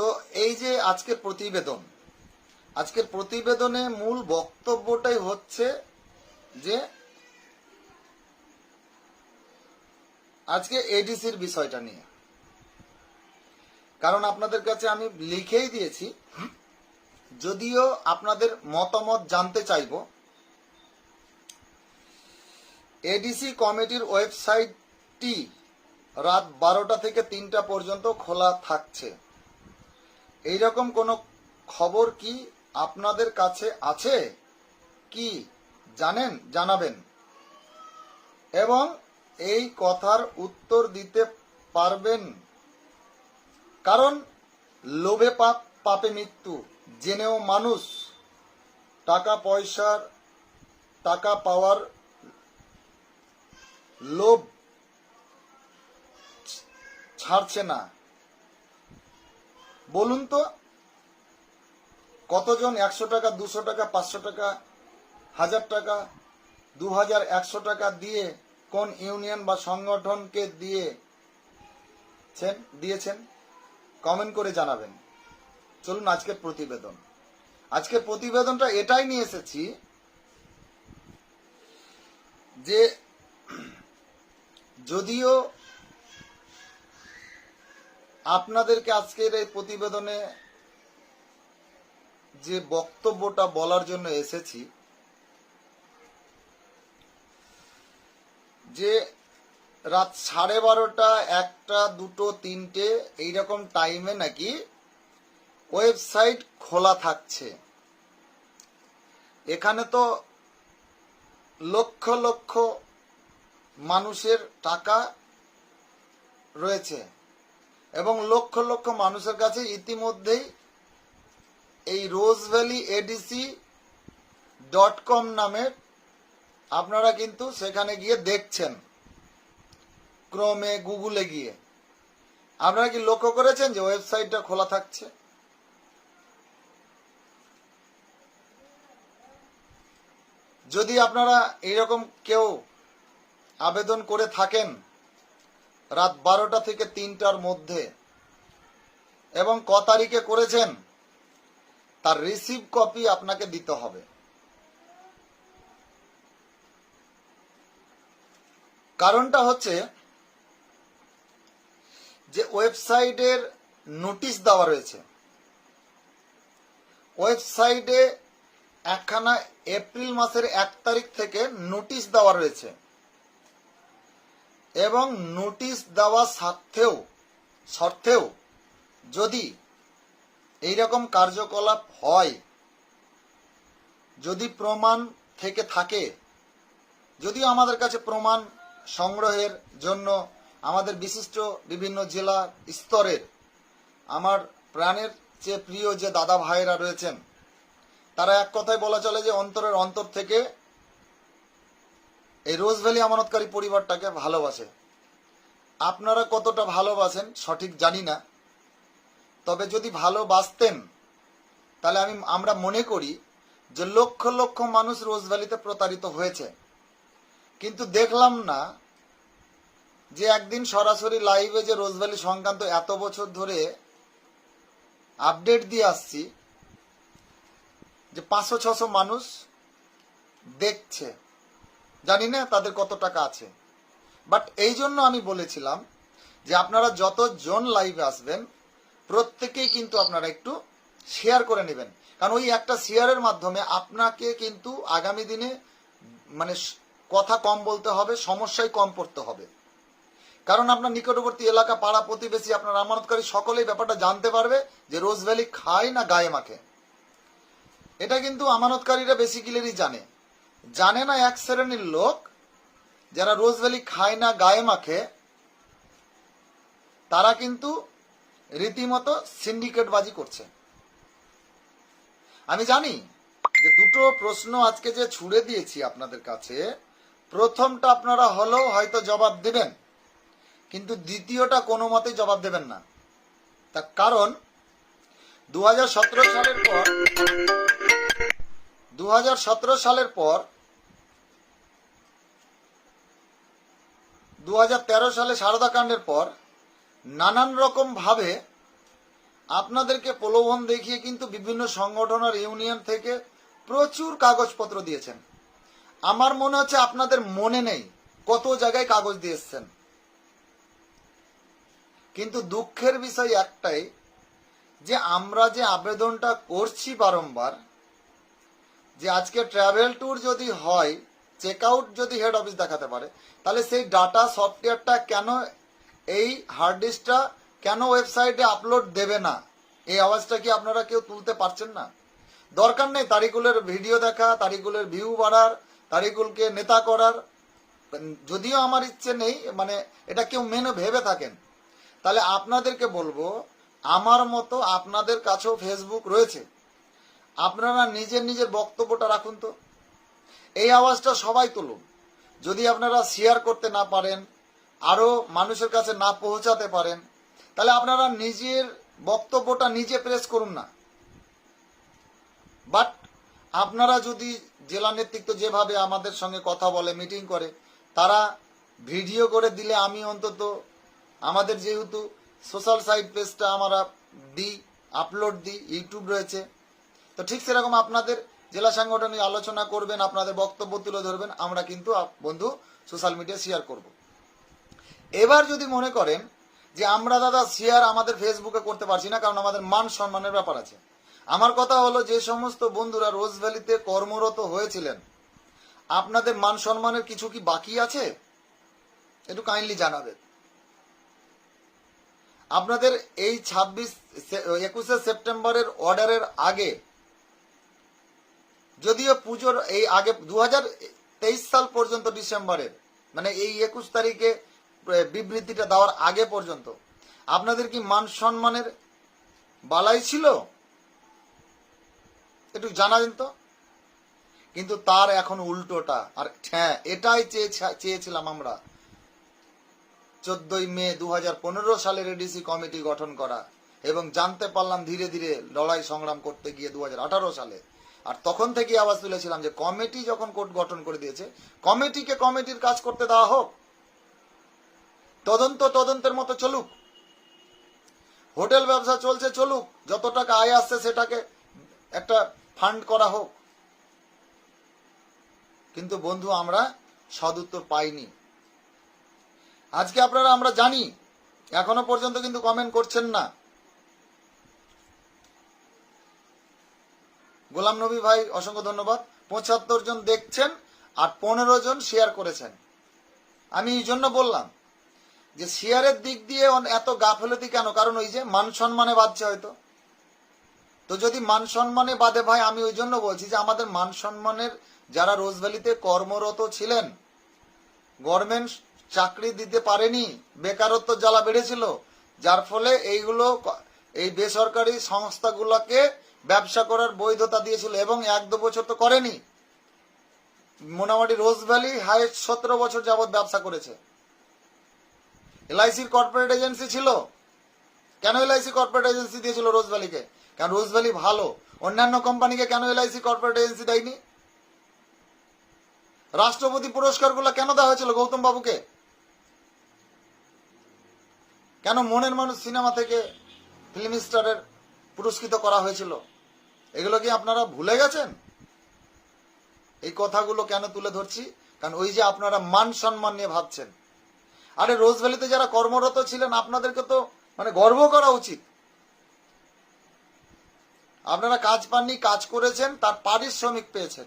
তো এই যে আজকের প্রতিবেদন, আজকের প্রতিবেদনে মূল বক্তব্যটাই হচ্ছে যে আজকে এডিসির বিষয়টা নিয়ে। কারণ আপনাদের কাছে আমি লিখেই দিয়েছি, যদিও আপনাদের মতামত জানতে চাইব এডিসি কমিটির ওয়েবসাইটটি রাত বারোটা থেকে তিনটা পর্যন্ত খোলা থাকছে। এইরকম কোনো খবর কি আপনাদের কাছে আছে? কি জানেন, জানাবেন। এবং এই কথার উত্তর দিতে পারবেন। কারণ লোভে পাপ, পাপে মৃত্যু। জেনেও মানুষ টাকা পয়সার, টাকা পাওয়ার লোভ ছাড়ছে না। বলুন তো, কতজন একশো টাকা, দুশো টাকা, পাঁচশো টাকা, হাজার টাকা দু হাজার একশো টাকা দিয়ে কোন ইউনিয়ন বা সংগঠনকে দিয়েছেন দিয়েছেন? কমেন্ট করে জানাবেন। চলুন আজকের প্রতিবেদন। আজকের প্রতিবেদনটা এটাই নিয়ে এসেছি যে যদিও আপনাদেরকে আজকের এই প্রতিবেদনে যে বক্তব্যটা বলার জন্য এসেছি, যে রাত সাড়ে বারোটা, একটা, দুটো, তিনটে, এইরকম টাইমে নাকি ওয়েবসাইট খোলা থাকছে। এখানে তো লক্ষ লক্ষ মানুষের টাকা রয়েছে। এবং লক্ষ লক্ষ মানুষের কাছে ইতিমধ্যেই এই Rose Valley ADC dot com নামের আপনারা কিন্তু সেখানে গিয়ে দেখছেন, ক্রমে গুগলে গিয়ে। আপনারা কি লক্ষ্য করেছেন যে ওয়েবসাইটটা খোলা থাকছে? যদি আপনারা এইরকম কেউ আবেদন করে থাকেন রাত বারোটা থেকে তিনটার মধ্যে। এবং ক তারিখে করেছেন? তার রিসিভ কপি আপনাকে দিতে হবে। কারণটা হচ্ছে যে ওয়েবসাইটের নোটিশ দেওয়া রয়েছে। ওয়েবসাইটে একখানা এপ্রিল মাসের এক তারিখ থেকে নোটিশ দেওয়া রয়েছে। এবং নোটিশ দেওয়া সত্ত্বেও সত্ত্বেও যদি এইরকম কার্যকলাপ হয়, যদি প্রমাণ থেকে থাকে, যদিও আমাদের কাছে প্রমাণ সংগ্রহের জন্য আমাদের বিশিষ্ট বিভিন্ন জেলা স্তরের, আমার প্রাণের চেয়ে প্রিয় যে দাদা ভাইয়েরা রয়েছেন, তারা এক কথায় বলা চলে যে অন্তরের অন্তর থেকে এই রোজ ভ্যালি আমানতকারী পরিবারটাকে ভালোবাসে। আপনারা কতটা ভালোবাসেন সঠিক জানি না। তবে যদি ভালোবাসতেন, তাহলে আমি, আমরা মনে করি যে লক্ষ লক্ষ মানুষ রোজ ভ্যালিতে প্রতারিত হয়েছে। কিন্তু দেখলাম না যে একদিন সরাসরি লাইভে যে রোজ ভ্যালি সংক্রান্ত এত বছর ধরে আপডেট দিয়ে আসছি যে পাঁচশো, ছশো মানুষ দেখছে। জানি না তাদের কত টাকা আছে। বাট এই জন্য আমি বলেছিলাম যে আপনারা যতজন লাইভে আসবেন, প্রত্যেকেই কিন্তু আপনারা একটু শেয়ার করে নেবেন। কারণ ওই একটা শেয়ারের মাধ্যমে আপনাকে কিন্তু আগামী দিনে মানে কথা কম বলতে হবে সমস্যায় কম পড়তে হবে। কারণ আপনার নিকটবর্তী এলাকা, পাড়া, প্রতিবেশী, আপনার আমানতকারী সকলেই ব্যাপারটা জানতে পারবে যে রোজ ভ্যালি খায় না গায়ে মাখে। এটা কিন্তু আমানতকারীরা বেসিক্যালি জানে। জানে না এক শ্রেণির লোক যারা রোজ ভ্যালি খায় না, গায়ে মাখে, তারা কিন্তু রীতিমতো সিন্ডিকেটবাজি করছে। আমি জানি যে দুটো প্রশ্ন আজকে যে ছুড়ে দিয়েছি আপনাদের কাছে, প্রথমটা আপনারা হলেও হয়তো জবাব দেবেন, কিন্তু দ্বিতীয়টা কোনো মতেই জবাব দেবেন না। তার কারণ দু হাজার সতেরো সালের পর দু হাজার সতেরো সালের পর দু হাজার তেরো সালে সারদা কাণ্ডের পর, নানান রকম ভাবে আপনাদেরকে প্রলোভন দেখিয়ে কিন্তু বিভিন্ন সংগঠন আর ইউনিয়ন থেকে প্রচুর কাগজপত্র দিয়েছেন। আমার মনে হচ্ছে আপনাদের মনে নেই কত জায়গায় কাগজ দিয়ে এসছেন কিন্তু দুঃখের বিষয় একটাই যে আমরা যে আবেদনটা করছি বারংবার যে আজকে ট্রাভেল ট্যুর যদি হয় চেক আউট যদি হেড অফিস দেখাতে পারে, তাহলে সেই ডাটা সফটওয়্যারটা কেন এই হার্ড ডিস্কটা কেন ওয়েবসাইটে আপলোড দেবে না? এই আওয়াজটা কি আপনারা কেউ তুলতে পারছেন না? দরকার নেই তারিকুলের ভিডিও দেখা, তারিকুলের ভিউ বাড়ার, তারিকুলকে নেতা করার। যদিও আমার ইচ্ছে নেই মানে এটা কেউ মেনে ভেবে থাকেন। তাহলে আপনাদেরকে বলব, আমার মতো আপনাদের কাছেও ফেসবুক রয়েছে। আপনারা নিজের নিজের বক্তব্যটা রাখুন তো। এই আওয়াজটা সবাই তুলুন। যদি আপনারা শেয়ার করতে না পারেন আরও মানুষের কাছে না পৌঁছাতে পারেন, তাহলে আপনারা নিজের বক্তব্যটা নিজে প্রেস করুন না। বাট আপনারা যদি জেলা নেতৃত্ব যেভাবে আমাদের সঙ্গে কথা বলে মিটিং করে, তারা ভিডিও করে দিলে আমি অন্তত আমাদের যেহেতু সোশ্যাল সাইট পেজটা আমরা দিই আপলোড দিই ইউটিউব রয়েছে তো ঠিক সেরকম আপনাদের জেলা সাংগঠনিক আলোচনা করবেন, আপনাদের বক্তব্য তুলে ধরবেন, আমরা কিন্তু বন্ধু সোশ্যাল মিডিয়া শেয়ার করব। এবার যদি মনে করেন যে আমরা দাদা শেয়ার আমাদের ফেসবুকে করতে পারছি না, কারণ আমাদের মান সম্মানের ব্যাপার আছে। আমার কথা হলো যে সমস্ত বন্ধুরা রোজ ভ্যালিতে কর্মরত হয়েছিলেন, আপনাদের মান সম্মানের কিছু কি বাকি আছে? একটু কাইন্ডলি জানাবেন। আপনাদের এই ছাব্বিশ একুশে সেপ্টেম্বরের অর্ডারের আগে যদিও পুজোর এই আগে দু সাল পর্যন্ত ডিসেম্বরের মানে এই একুশ তারিখে বিবৃতিটা দেওয়ার আগে পর্যন্ত। আপনাদের কি মান সম্মানের বালাই ছিল? একটু জানাবেন তো? কিন্তু তার এখন উল্টোটা, আর হ্যাঁ এটাই চেয়ে- চেয়েছিলাম আমরা। চোদ্দই মে দু হাজার সালের এডিসি কমিটি গঠন করা এবং জানতে পারলাম ধীরে ধীরে লড়াই সংগ্রাম করতে গিয়ে দু হাজার আঠারো সালে। আর তখন থেকে আওয়াজ তুলেছিলাম যে কমিটি যখন কোর্ট গঠন করে দিয়েছে, কমিটিকে কমিটির কাজ করতে দেওয়া হোক। তদন্ত তদন্তের মতো চলুক। হোটেল ব্যবসা চলছে চলুক, যত টাকা আয় আসছে সেটাকে একটা ফান্ড করা হোক। কিন্তু বন্ধু, আমরা সদুত্তর পাইনি। আজকে আপনারা, আমরা জানি, এখনও পর্যন্ত কিন্তু কমেন্ট করছেন না। গোলাম নবী ভাই, অসংখ্য ধন্যবাদ। পঁচাত্তর জন দেখছেন আর পনেরো জন শেয়ার করেছেন। আমি এই জন্য বললাম যে শেয়ারের দিক দিয়ে এত গাফলতি কেন? কারণ ওই যে মান সম্মানে বাঁধছে হয়তো। তো যদি মান সম্মানে বাদে ভাই, আমি ওই জন্য বলছি যে আমাদের মান সম্মানের যারা রোজভ্যালিতে কর্মরত ছিলেন গভর্নমেন্ট চাকরি দিতে পারেনি, বেকারত্ব জ্বালা বেড়েছিল, যার ফলে এইগুলো এই বেসরকারি সংস্থাগুলোকে ব্যবসা করার বৈধতা দিয়েছিল এবং এক দু বছর তো করেনি। মোটামুটি রোজ ভ্যালি হাইস্ট সতেরো বছর যাবৎ ব্যবসা করেছে। এলআইসির কর্পোরেট এজেন্সি ছিল। কেন এলআইসি কর্পোরেট এজেন্সি দিয়েছিল রোজ ভ্যালিকে? কারণ রোজ ভ্যালি ভালো। অন্যান্য কোম্পানিকে কেন এলআইসি কর্পোরেট এজেন্সি দেয়নি? রাষ্ট্রপতি পুরস্কারগুলো কেন দেওয়া হয়েছিল গৌতম বাবুকে? কেন মনের মানুষ সিনেমা থেকে ফিল্ম স্টারের পুরস্কৃত করা হয়েছিল। এগুলো কি আপনারা ভুলে গেছেন? এই কথাগুলো কেন তুলে ধরছি? কারণ ওই যে আপনারা মান সম্মান নিয়ে ভাবছেন। আরে, রোজভ্যালিতে যারা কর্মরত ছিলেন, আপনাদেরকে তো মানে গর্ব করা উচিত। আপনারা কাজ পাননি, কাজ করেছেন, তার পারিশ্রমিক পেয়েছেন।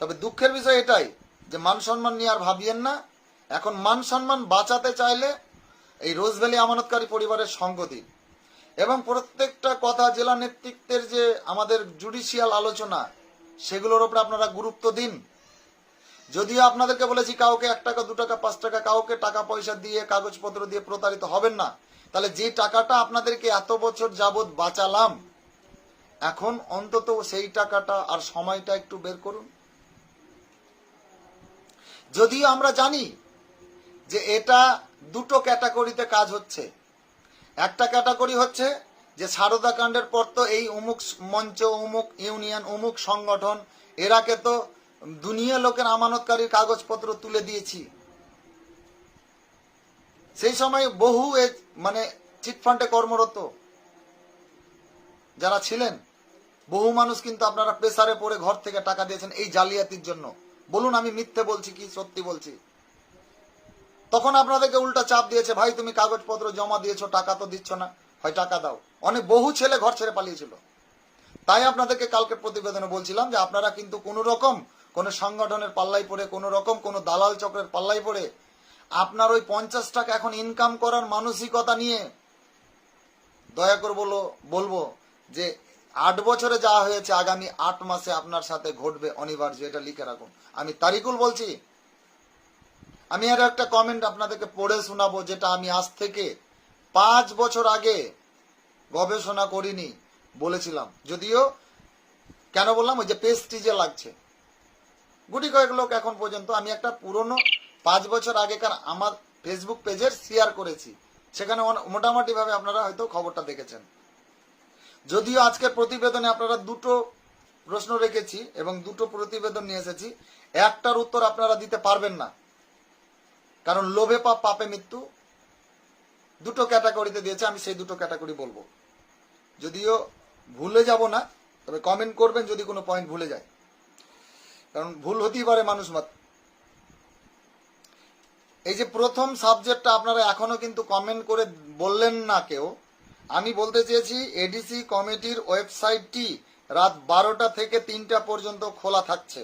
তবে দুঃখের বিষয় এটাই যে মান সম্মান নিয়ে আর ভাবিয়েন না। এখন মান সম্মান বাঁচাতে চাইলে এই রোজভ্যালি আমানতকারী পরিবারের সঙ্গ দিন। এবং প্রত্যেকটা কথা জেলা নেতৃত্বের যে আমাদের জুডিশিয়াল আলোচনা, সেগুলোর উপর আপনারা গুরুত্ব দিন। যদিও আপনাদেরকে বলেছি কাউকে এক টাকা, দু টাকা, পাঁচ টাকা, কাউকে টাকা পয়সা দিয়ে, কাগজপত্র দিয়ে প্রতারিত হবেন না। তাহলে যে টাকাটা আপনাদেরকে এত বছর যাবৎ বাঁচালাম, এখন অন্তত সেই টাকাটা আর সময়টা একটু বের করুন। যদিও আমরা জানি যে এটা দুটো ক্যাটাগরিতে কাজ হচ্ছে। একটা ক্যাটাগরি হচ্ছে যে সারদা কাণ্ডের পর তো এই অমুক মঞ্চ অমুক ইউনিয়ন অমুক সংগঠন, এরাকে তো দুনিয়া লোকের আমানতকারীর কাগজপত্র তুলে দিয়েছি। সেই সময় বহু মানে চিটফান্ডে কর্মরত যারা ছিলেন, বহু মানুষ কিন্তু আপনারা প্রেসারে পড়ে ঘর থেকে টাকা দিয়েছেন এই জালিয়াতির জন্য। বলুন আমি মিথ্যে বলছি কি সত্যি বলছি? তখন আপনাদেরকে উল্টা চাপ দিয়েছে, ভাই, তুমি কাগজপত্র জমা দিয়েছ, টাকা তো দিচ্ছ না। হয় টাকা দাও। অনেক বহু ছেলে ঘর ছেড়ে পালিয়েছিল। তাই আপনাদেরকে কালকে প্রতিবেদনে বলছিলাম যে আপনারা কিন্তু কোনো রকম কোনো সংগঠনের পাল্লাই পড়ে, কোনো রকম কোনো দালাল চক্রের পাল্লাই পড়ে, আপনার ওই পঞ্চাশ টাকা এখন ইনকাম করার মানসিকতা নিয়ে দয়া করে বলো, বলব যে আট বছরে যা হয়েছে, আগামী আট মাসে আপনার সাথে ঘটবে অনিবার্য, এটা লিখে রাখুন। আমি তারিকুল বলছি আমি আর একটা কমেন্ট আপনাদেরকে পড়ে শোনাবো, যেটা আমি আজ থেকে পাঁচ বছর আগে গবেষণা করিনি বলেছিলাম। যদিও কেন বললাম, ওই যে পেস্টিজে লাগছে। গুটি কয়েক লোক এখন পর্যন্ত আমি একটা পুরনো পাঁচ বছর আগেকার আমার ফেসবুক পেজের শেয়ার করেছি। সেখানে অন- মোটামুটি ভাবে আপনারা হয়তো খবরটা দেখেছেন। যদিও আজকের প্রতিবেদনে আপনারা দুটো প্রশ্ন রেখেছি এবং দুটো প্রতিবেদন নিয়ে এসেছি। একটার উত্তর আপনারা দিতে পারবেন না। কারণ লোভে পাপ পাপে মৃত্যু দুটো ক্যাটাগরিতে দিয়েছে, আমি সেই দুটো ক্যাটাগরি বলব। যদিও ভুলে যাব না, তবে কমেন্ট করবেন যদি কোনো পয়েন্ট ভুলে যায়। কারণ ভুল হতেই পারে মানুষ মাত্র। এই যে প্রথম সাবজেক্টটা আপনারা এখনও কিন্তু কমেন্ট করে বললেন না কেউ, আমি বলতে চেয়েছি এডিসি কমিটির ওয়েবসাইটটি রাত বারোটা থেকে তিনটা পর্যন্ত খোলা থাকছে।